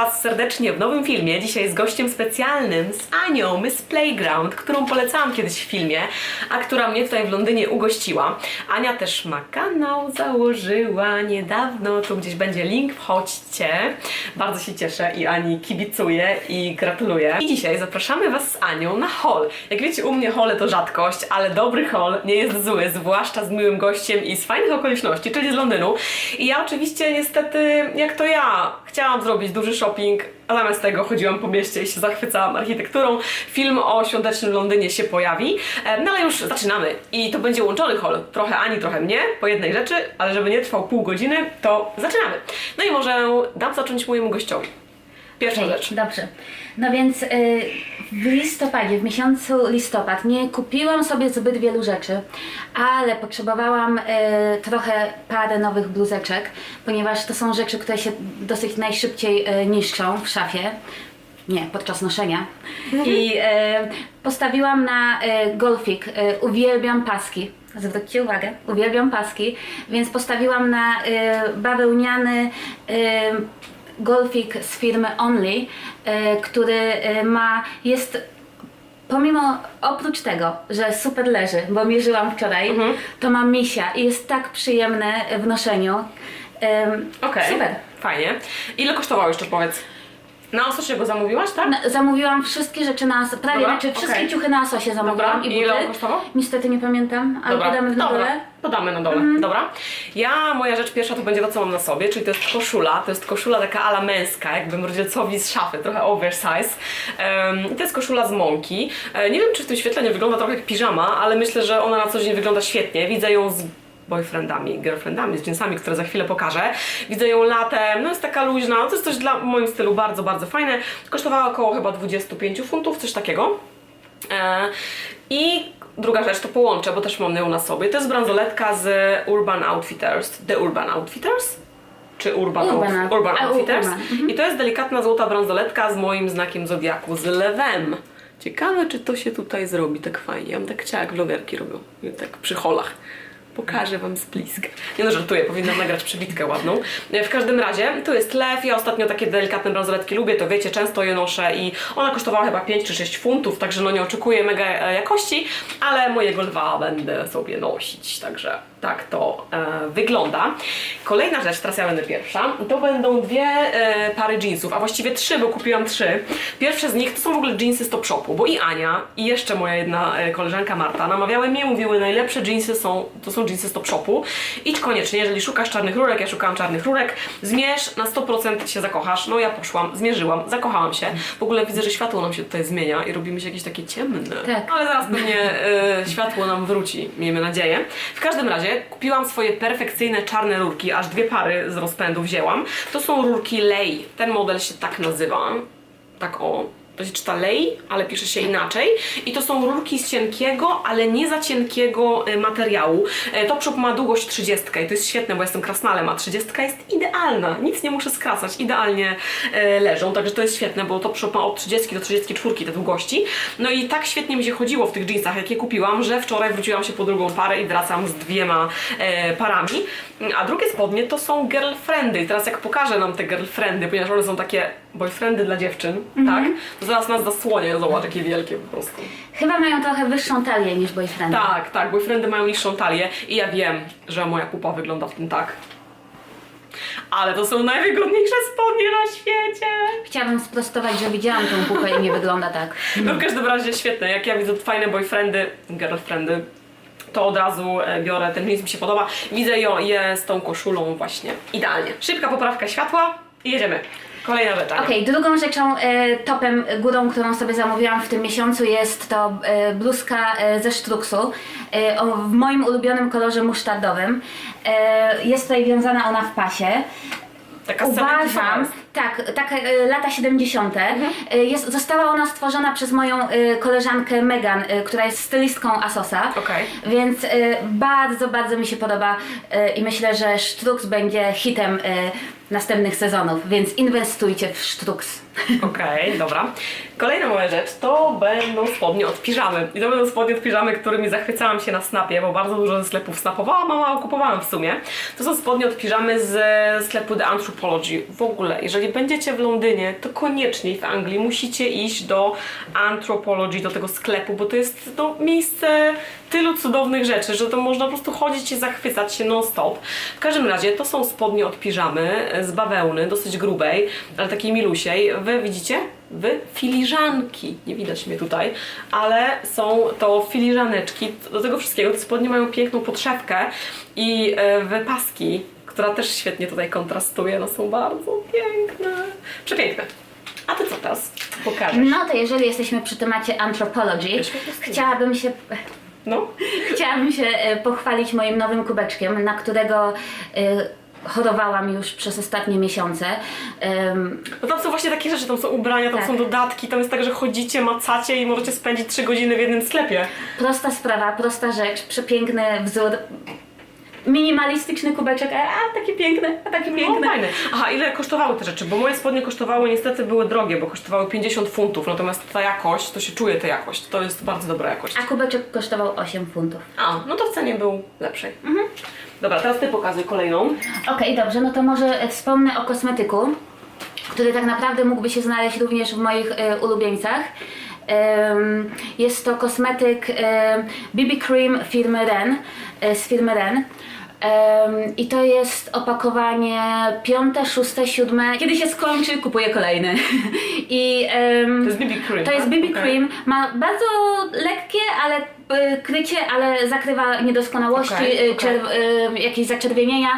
Was serdecznie w nowym filmie. Dzisiaj z gościem specjalnym, z Anią, Miss Playground, którą polecałam kiedyś w filmie, a która mnie tutaj w Londynie ugościła. Ania też ma kanał, założyła niedawno, tu gdzieś będzie link, wchodźcie. Bardzo się cieszę i Ani kibicuję i gratuluję. I dzisiaj zapraszamy Was z Anią na hall. Jak wiecie, u mnie hole to rzadkość, ale dobry hall nie jest zły, zwłaszcza z miłym gościem i z fajnych okoliczności, czyli z Londynu. I ja oczywiście niestety, jak to ja, chciałam zrobić duży shopping, a zamiast tego chodziłam po mieście i się zachwycałam architekturą. Film o świątecznym Londynie się pojawi, E, no ale już zaczynamy. I to będzie łączony hall. Trochę Ani, trochę mnie, po jednej rzeczy, ale żeby nie trwał pół godziny, to zaczynamy. No i może dam zacząć mojemu gościowi. Pierwsza rzecz. Dobrze. No więc y, w listopadzie, w miesiącu listopad nie kupiłam sobie zbyt wielu rzeczy, ale potrzebowałam y, trochę parę nowych bluzeczek, ponieważ to są rzeczy, które się dosyć najszybciej y, niszczą w szafie. Nie, podczas noszenia. I y, postawiłam na y, golfik. Y, uwielbiam paski. Zwróćcie uwagę, uwielbiam paski, więc postawiłam na y, bawełniany y, golfik z firmy Only, e, który e, ma, jest pomimo, oprócz tego, że super leży, bo mierzyłam wczoraj, to ma misia i jest tak przyjemne w noszeniu. Em, Okej. Super. Fajnie. Ile kosztowało jeszcze powiedz? Na Asosie go zamówiłaś, tak? Na- Zamówiłam wszystkie rzeczy na Aso- prawie, Dobra, znaczy wszystkie okej. ciuchy na Asosie zamówiłam Dobra, i ile buty. on kosztował? Niestety nie pamiętam, ale podamy w na dobra, dole. Mhm. podamy na dole, dobra. Ja, moja rzecz pierwsza to będzie to, co mam na sobie, czyli to jest koszula, to jest koszula taka ala męska, jakbym rodzicowi z szafy, trochę oversize. To jest koszula z mąki. E, nie wiem, czy w tym świetle nie wygląda trochę jak piżama, ale myślę, że ona na co dzień wygląda świetnie. Widzę ją z boyfriendami, girlfriendami, z jeansami, które za chwilę pokażę. Widzę ją latem, no jest taka luźna, to jest coś dla w moim stylu bardzo, bardzo fajne. Kosztowała około chyba 25 funtów, coś takiego. E, I druga rzecz to połączę, bo też mam ją na sobie. To jest bransoletka z Urban Outfitters. The Urban Outfitters? Czy Urban, Urban Outf- Out- Urban Outfitters? Urban, I to jest delikatna złota bransoletka z moim znakiem zodiaku, z lewem. Ciekawe, czy to się tutaj zrobi tak fajnie. Ja bym tak chciała, jak vlogerki robią, tak przy holach. Pokażę Wam z bliska. Nie no, żartuję, powinnam nagrać przybitkę ładną. E, W każdym razie, tu jest lew. Ja ostatnio takie delikatne bransoletki lubię, to wiecie, często je noszę i ona kosztowała chyba 5 czy 6 funtów, także no nie oczekuję mega e, jakości, ale mojego lwa będę sobie nosić, także tak to e, wygląda. Kolejna rzecz, teraz ja będę pierwsza, to będą dwie e, pary jeansów, a właściwie trzy, bo kupiłam trzy. Pierwsze z nich to są w ogóle jeansy z Top Shopu, bo i Ania, i jeszcze moja jedna e, koleżanka Marta namawiały mnie, mówiły, najlepsze jeansy są, to są jeansy z Top Shopu. Idź koniecznie, jeżeli szukasz czarnych rurek, ja szukałam czarnych rurek, zmierz, na 100% się zakochasz. No ja poszłam, zmierzyłam, zakochałam się. W ogóle widzę, że światło nam się tutaj zmienia i robimy się jakieś takie ciemne. Tak. Ale zaraz pewnie e, światło nam wróci, miejmy nadzieję. W każdym razie kupiłam swoje perfekcyjne czarne rurki, aż dwie pary z rozpędu wzięłam. To są rurki Lei. Ten model się tak nazywa. Tak o. To się czyta lei, ale pisze się inaczej. I to są rurki z cienkiego, ale nie za cienkiego e, materiału. E, Top Shop ma długość 30 i to jest świetne, bo jestem krasnalem, a 30 jest idealna. Nic nie muszę skracać, idealnie e, leżą, także to jest świetne, bo Top Shop ma od 30 do 34 te długości. No i tak świetnie mi się chodziło w tych jeansach, jakie kupiłam, że wczoraj wróciłam się po drugą parę i wracam z dwiema parami. A drugie spodnie to są girlfriendy. I teraz jak pokażę nam te girlfriendy, ponieważ one są takie boyfriendy dla dziewczyn, tak? To zaraz nas zasłonię, zobacz jakie wielkie po prostu. Chyba mają trochę wyższą talię niż boyfriend. Tak, tak, boyfriendy mają niższą talię i ja wiem, że moja pupa wygląda w tym tak. Ale to są najwygodniejsze spodnie na świecie. Chciałabym sprostować, że widziałam tą pupę i nie wygląda tak. No w każdym razie świetne. Jak ja widzę fajne boyfriendy, girlfriendy, to od razu e, biorę, ten jeans mi się podoba. Widzę ją je z tą koszulą właśnie idealnie. Szybka poprawka światła i jedziemy. Kolejna. Ania. Okej, drugą rzeczą, e, topem, górą, którą sobie zamówiłam w tym miesiącu jest to e, bluzka e, ze sztruksu e, o, w moim ulubionym kolorze musztardowym. E, jest tutaj wiązana ona w pasie. Taka z Uważam. Tak, tak e, lata 70. E, Jest, została ona stworzona przez moją e, koleżankę Megan, e, która jest stylistką Asosa. Okej. Więc e, bardzo, bardzo mi się podoba e, i myślę, że Sztruks będzie hitem e, następnych sezonów, więc inwestujcie w Sztruks. Okej, dobra. Kolejna moja rzecz to będą spodnie od piżamy. I to będą spodnie od piżamy, którymi zachwycałam się na Snapie, bo bardzo dużo ze sklepów snapowałam, a kupowałam w sumie. To są spodnie od piżamy z sklepu The Anthropology. W ogóle, jeżeli będziecie w Londynie, to koniecznie w Anglii musicie iść do Anthropology, do tego sklepu, bo to jest no, miejsce tylu cudownych rzeczy, że to można po prostu chodzić i zachwycać się non-stop. W każdym razie to są spodnie od piżamy z bawełny, dosyć grubej, ale takiej milusiej. Wy widzicie? Wy filiżanki. Nie widać mnie tutaj, ale są to filiżaneczki. Do tego wszystkiego te spodnie mają piękną podszewkę i e, wypaski, która też świetnie tutaj kontrastuje. No są bardzo piękne. Przepiękne. A ty co teraz pokażesz? No to jeżeli jesteśmy przy temacie Anthropology, chciałabym się No. Chciałabym się e, pochwalić moim nowym kubeczkiem, na którego e, chorowałam już przez ostatnie miesiące. Em, No tam są właśnie takie rzeczy, tam są ubrania, tam Tak. są dodatki, tam jest tak, że chodzicie, macacie i możecie spędzić 3 godziny w jednym sklepie. Prosta sprawa, prosta rzecz, przepiękny wzór. Minimalistyczny kubeczek, a, a taki piękny, a taki No piękny. fajne. Aha, ile kosztowały te rzeczy? Bo moje spodnie kosztowały, niestety były drogie, bo kosztowały 50 funtów, natomiast ta jakość, to się czuje ta jakość, to jest bardzo dobra jakość. A kubeczek kosztował 8 funtów. A, no to w cenie był lepszej. Mhm. Dobra, teraz ty pokazuj kolejną. Okej, dobrze, no to może wspomnę o kosmetyku, który tak naprawdę mógłby się znaleźć również w moich e, ulubieńcach. Jest to kosmetyk BB Cream firmy Ren, e, z firmy Ren. I to jest opakowanie piąte, szóste, siódme. Kiedy się skończy, kupuję kolejny. I em, To jest BB Cream, To jest tak? BB Okej. Cream. Ma bardzo lekkie, ale krycie, ale zakrywa niedoskonałości, Okej, y, okej. czerw- y, jakieś zaczerwienienia.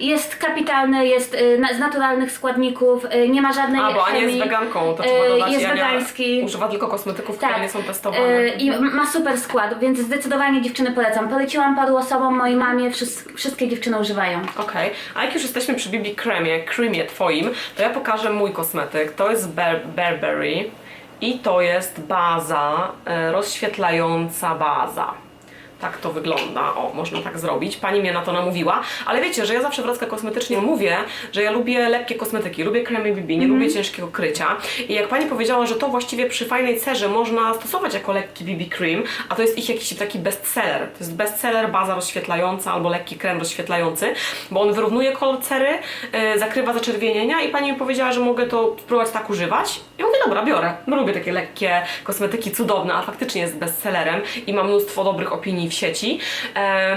Jest kapitalny, jest y, na, z naturalnych składników, y, nie ma żadnej A, bo Ania chemii. jest weganką, to Y, trzeba dodać. Jest i Ania wegański. Używa tylko kosmetyków, które Tak. nie są testowane. Y, I ma super skład, więc zdecydowanie dziewczyny polecam. Poleciłam paru osobom, mojej mamie, wszys- wszystkie dziewczyny używają. Okej, a jak już jesteśmy przy BB Cremie, creamie twoim, to ja pokażę mój kosmetyk. To jest Ber Burberry i to jest baza, e, rozświetlająca baza. Tak to wygląda. O, można tak zrobić. Pani mnie na to namówiła. Ale wiecie, że ja zawsze w Radzka Kosmetycznie mówię, że ja lubię lekkie kosmetyki, lubię kremy BB, nie lubię ciężkiego krycia. I jak pani powiedziała, że to właściwie przy fajnej cerze można stosować jako lekki BB cream, a to jest ich jakiś taki bestseller. To jest bestseller, baza rozświetlająca albo lekki krem rozświetlający, bo on wyrównuje kolor cery, yy, zakrywa zaczerwienienia i pani mi powiedziała, że mogę to spróbować tak używać. Ja mówię, dobra, biorę. No, lubię takie lekkie kosmetyki, cudowne, a faktycznie jest bestsellerem i ma mnóstwo dobrych opinii w sieci.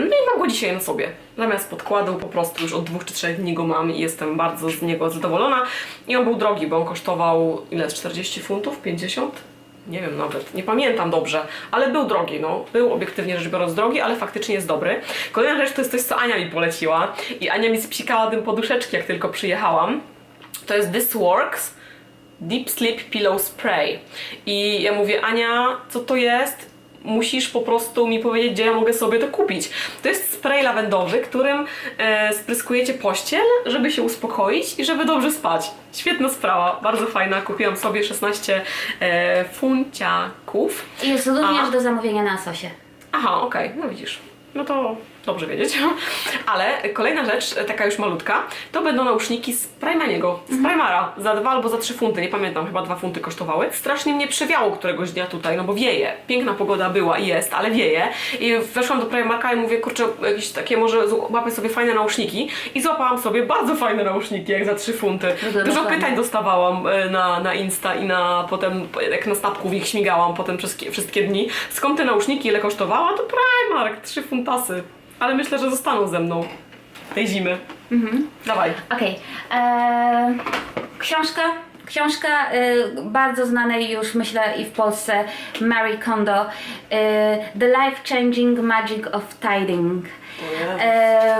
No i mam go dzisiaj na sobie. Zamiast podkładu po prostu już od dwóch czy trzech dni go mam i jestem bardzo z niego zadowolona. I on był drogi, bo on kosztował ile? 40 funtów? 50? Nie wiem nawet, nie pamiętam dobrze, ale był drogi, no. Był obiektywnie rzecz biorąc drogi, ale faktycznie jest dobry. Kolejna rzecz to jest coś, co Ania mi poleciła i Ania mi spsikała tym poduszeczki, jak tylko przyjechałam. To jest This Works Deep Sleep Pillow Spray. I ja mówię, Ania, co to jest? Musisz po prostu mi powiedzieć, gdzie ja mogę sobie to kupić. To jest spray lawendowy, którym e, spryskujecie pościel, żeby się uspokoić i żeby dobrze spać. Świetna sprawa, bardzo fajna. Kupiłam sobie 16 e, funciaków. I jest również A. do zamówienia na Asosie. Aha, okej, no widzisz. No to dobrze wiedzieć. Ale kolejna rzecz, taka już malutka, to będą nauszniki z Primaniego, z Primara, za dwa albo za trzy funty, nie pamiętam, chyba dwa funty kosztowały. Strasznie mnie przewiało któregoś dnia tutaj, no bo wieje. Piękna pogoda była i jest, ale wieje. I weszłam do Primarka i mówię, kurczę, jakieś takie może złapię sobie fajne nauszniki i złapałam sobie bardzo fajne nauszniki, jak za trzy funty. Wygląda Dużo pytań dostawałam e, na, na Insta i na potem, jak na snapku w nich śmigałam potem przez kie- wszystkie dni. Skąd te nauszniki, ile kosztowała? To Primark, trzy funtasy. Ale myślę, że zostaną ze mną tej zimy. Dawaj. Okej. Eee, książka. Książka e, bardzo znanej już myślę i w Polsce Mary Kondo e, The Life Changing Magic of Tiding. E,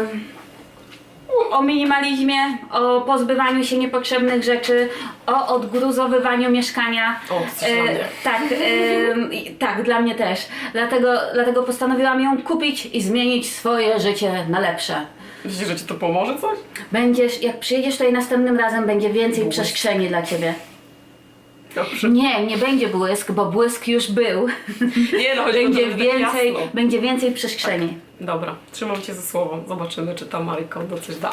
o minimalizmie, o pozbywaniu się niepotrzebnych rzeczy, o odgruzowywaniu mieszkania. O, mnie. tak, e, tak, dla mnie też. Dlatego, dlatego postanowiłam ją kupić i zmienić swoje życie na lepsze. Myślisz, że ci to pomoże coś? Będziesz, jak przyjedziesz tutaj następnym razem, będzie więcej Błysk. przestrzeni dla ciebie. Dobrze. Nie, nie będzie błysk, bo błysk już był. Nie no, chodzi o to, Będzie tak więcej, jasno. będzie więcej przestrzeni. Dobra, trzymam cię ze słową. Zobaczymy, czy ta Marie Kondo coś da.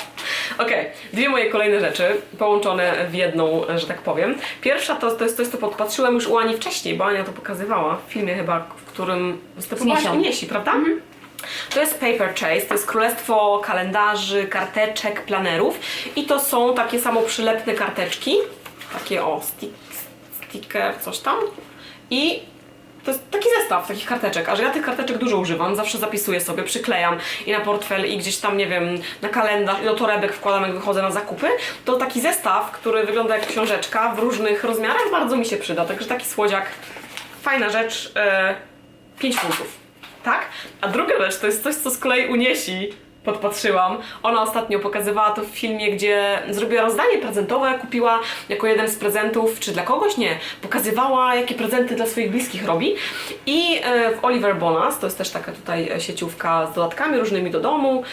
Okej, dwie moje kolejne rzeczy, połączone w jedną, że tak powiem. Pierwsza to, to jest coś, co podpatrzyłem już u Ani wcześniej, bo Ania to pokazywała w filmie chyba, w którym występowałaś Niesią. u Niesi, prawda? To jest Paper Chase, to jest królestwo kalendarzy, karteczek, planerów i to są takie samo przylepne karteczki, takie o, stick, sticker, coś tam. I to jest taki zestaw takich karteczek, a że ja tych karteczek dużo używam, zawsze zapisuję sobie, przyklejam i na portfel i gdzieś tam, nie wiem, na kalendarz i do torebek wkładam jak wychodzę na zakupy, to taki zestaw, który wygląda jak książeczka w różnych rozmiarach bardzo mi się przyda, także taki słodziak, fajna rzecz, e, 5 funtów, tak? A druga rzecz to jest coś, co z kolei uniesi podpatrzyłam. Ona ostatnio pokazywała to w filmie, gdzie zrobiła rozdanie prezentowe, kupiła jako jeden z prezentów, czy dla kogoś? Nie. Pokazywała, jakie prezenty dla swoich bliskich robi. I e, w Oliver Bonas, to jest też taka tutaj e, sieciówka z dodatkami różnymi do domu,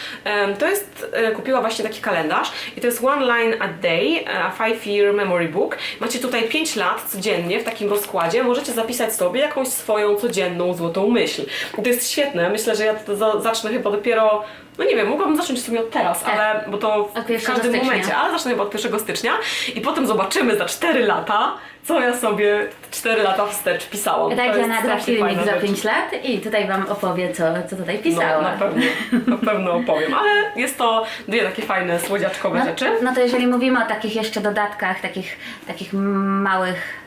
to jest, e, kupiła właśnie taki kalendarz i to jest One Line a Day, a Five Year Memory Book. Macie tutaj 5 lat codziennie w takim rozkładzie, możecie zapisać sobie jakąś swoją codzienną złotą myśl. I to jest świetne, myślę, że ja to za- zacznę chyba dopiero no nie wiem, mogłabym zacząć w sumie od teraz, Tak. ale bo to w Od 1 każdym stycznia. momencie, ale zacznę od 1 stycznia i potem zobaczymy za 4 lata, co ja sobie 4 lata wstecz pisałam. To Radia jest nagra strasznie filmik za rzecz. 5 lat i tutaj Wam opowie, co, co tutaj No, pisała. na pewno, na pewno opowiem, ale jest to dwie takie fajne, słodziaczkowe No, rzeczy. no to jeżeli mówimy o takich jeszcze dodatkach, takich, takich małych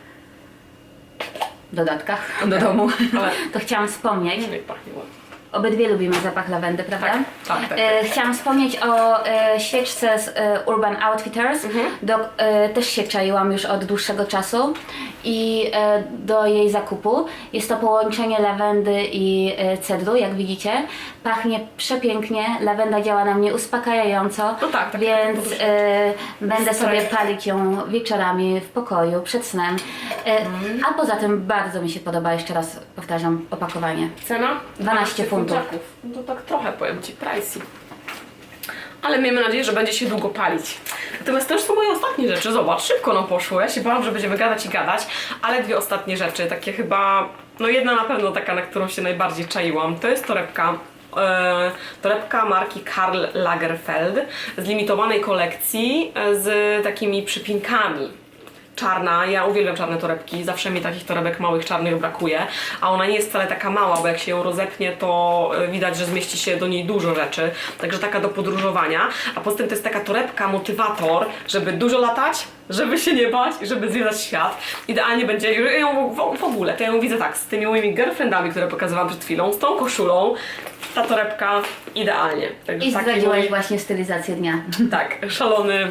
dodatkach do domu, Ale- to chciałam wspomnieć, Jak pachnie ładnie. Obydwie lubimy zapach lawendy, prawda? Tak, tak, tak. E, chciałam wspomnieć o e, świeczce z e, Urban Outfitters. Mhm. Do, e, też się czaiłam już od dłuższego czasu i e, do jej zakupu. Jest to połączenie lawendy i e, cedru, jak widzicie. Pachnie przepięknie, lawenda działa na mnie uspokajająco, No tak, tak, więc tak, e, będę sobie palić ją wieczorami w pokoju, przed snem. E, Mhm. A poza tym bardzo mi się podoba, jeszcze raz powtarzam, opakowanie. Cena? 12 funtów. No to tak trochę powiem Ci, pricey. Ale miejmy nadzieję, że będzie się długo palić. Natomiast to już są moje ostatnie rzeczy. Zobacz, szybko nam poszło. Ja się bałam, że będziemy gadać i gadać, ale dwie ostatnie rzeczy, takie chyba, no jedna na pewno taka, na którą się najbardziej czaiłam, to jest torebka. E, torebka marki Karl Lagerfeld z limitowanej kolekcji e, z takimi przypinkami czarna. Ja uwielbiam czarne torebki, zawsze mi takich torebek małych, czarnych brakuje, a ona nie jest wcale taka mała, bo jak się ją rozepnie, to e, widać, że zmieści się do niej dużo rzeczy, także taka do podróżowania, a poza tym to jest taka torebka, motywator, żeby dużo latać, żeby się nie bać i żeby zwiedzać świat. Idealnie będzie, ja ją w, w ogóle, to ja ją widzę tak, z tymi moimi girlfriendami, które pokazywałam przed chwilą, z tą koszulą, ta torebka idealnie. Także I zdradziłaś mój- właśnie stylizację dnia. tak, szalony.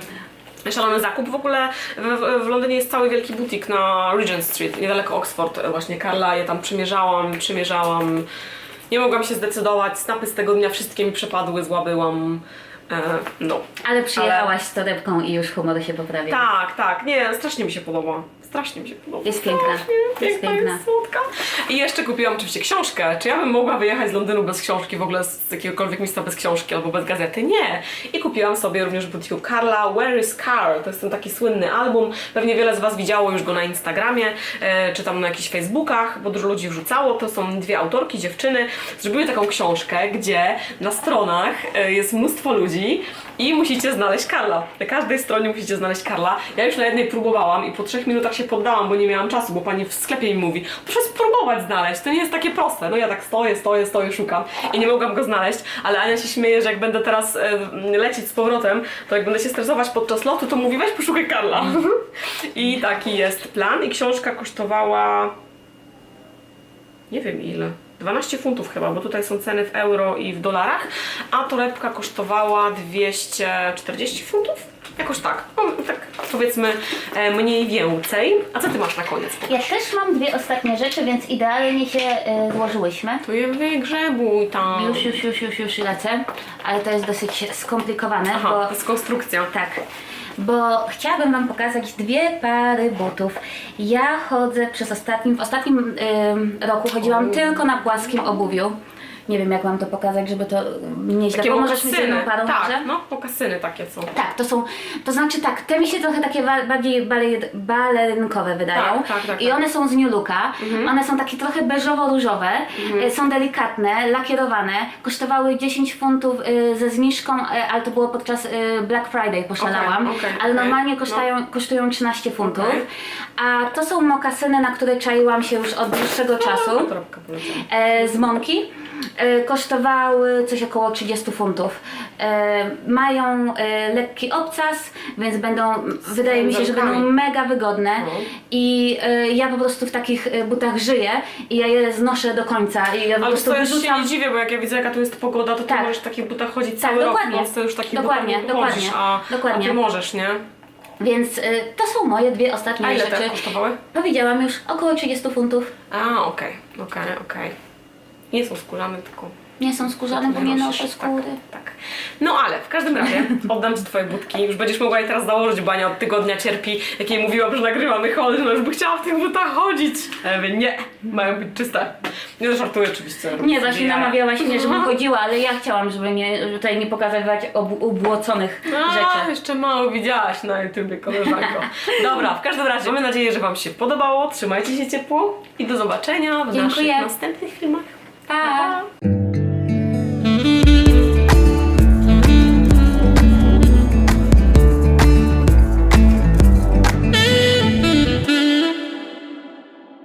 Szalony zakup. W ogóle w, w- Londynie jest cały wielki butik na Regent Street, niedaleko Oxford. Właśnie Karla, je tam przymierzałam, przymierzałam. Nie mogłam się zdecydować. Snapy z tego dnia wszystkie mi przepadły, złabyłam. E, no. Ale przyjechałaś z torebką i już humor się poprawił. Tak, tak. Nie, strasznie mi się podoba. Strasznie mi się podoba. Jest piękna. Strasznie. Jest Piękna, piękna. jest słodka. I jeszcze kupiłam oczywiście książkę. Czy ja bym mogła wyjechać z Londynu bez książki, w ogóle z jakiegokolwiek miejsca bez książki albo bez gazety? Nie. I kupiłam sobie również w butiku Karla Where is Carl? To jest ten taki słynny album. Pewnie wiele z Was widziało już go na Instagramie, e, czy tam na jakichś Facebookach, bo dużo ludzi wrzucało. To są dwie autorki, dziewczyny. Zrobiły taką książkę, gdzie na stronach e, jest mnóstwo ludzi i musicie znaleźć Karla. Na każdej stronie musicie znaleźć Karla. Ja już na jednej próbowałam i po trzech minutach się poddałam, bo nie miałam czasu, bo pani w sklepie mi mówi, proszę spróbować znaleźć, to nie jest takie proste. No ja tak stoję, stoję, stoję, szukam i nie mogłam go znaleźć, ale Ania się śmieje, że jak będę teraz e, lecieć z powrotem, to jak będę się stresować podczas lotu, to mówi weź poszukaj Karla. I taki jest plan i książka kosztowała nie wiem ile. 12 funtów chyba, bo tutaj są ceny w euro i w dolarach, a torebka kosztowała 240 funtów? Jakoś tak. No, tak powiedzmy e, mniej więcej. A co ty masz na koniec? Ja też mam dwie ostatnie rzeczy, więc idealnie się y, złożyłyśmy. To je wygrzebuj tam. Już, już, już, już, już lecę, ale to jest dosyć skomplikowane, Aha, bo to jest konstrukcja. tak, bo chciałabym Wam pokazać dwie pary butów. Ja chodzę przez ostatnim, w ostatnim roku chodziłam tylko na płaskim obuwiu Nie wiem jak mam to pokazać, żeby to nieźle Takie pomożesz mi z jedną parą Tak, może? no mokasyny takie są. Tak, to są, to znaczy tak, te mi się trochę takie ba- bardziej bale- balerynkowe wydają. Tak, tak, tak, I tak. one są z New Looka, one są takie trochę beżowo-różowe, e, są delikatne, lakierowane, kosztowały 10 funtów e, ze zniżką, e, ale to było podczas e, Black Friday, poszalałam, Okej, okej, ale okej. normalnie kosztają, kosztują 13 funtów. Okej. A to są mokasyny, na które czaiłam się już od dłuższego czasu Torebka poleciała. e, z Monki. E, kosztowały coś około 30 funtów. E, mają e, lekki obcas, więc będą, wydaje mi się, że będą mega wygodne. No. I ja po prostu w takich butach żyję i ja je znoszę do końca. I ja po Ale prostu to ja się wyrzucam. nie dziwię, bo jak ja widzę jaka tu jest pogoda, to ty Tak. możesz w takich butach chodzić Tak, cały rok, dokładnie. więc to już takich Dokładnie, butach nie chodzisz, dokładnie, a, dokładnie. a ty możesz, nie? Więc e, to są moje dwie A ostatnie ile rzeczy. te kosztowały? Powiedziałam już około 30 funtów. A, okej, okej, okej. Nie są skórzane, tylko... Nie są skórzane, bo nie noszę skóry. Tak, tak. No ale w każdym razie oddam Ci Twoje butki. Już będziesz mogła je teraz założyć, Bania od tygodnia cierpi. Jak jej mówiłam, że nagrywamy haul, że ona już by chciała w tych butach chodzić. A ja mówię, nie, mają być czyste. Nie no, żartuję oczywiście. Nie, właśnie Ja- namawiałaś mnie, żebym chodziła, ale ja chciałam, żeby nie, tutaj nie pokazywać ob- ubłoconych A, rzeczy. jeszcze mało widziałaś na YouTubie, koleżanko. Dobra, w każdym razie mamy nadzieję, że Wam się podobało. Trzymajcie się ciepło i do zobaczenia w Dziękuję. naszych następnych filmach. Ta-da.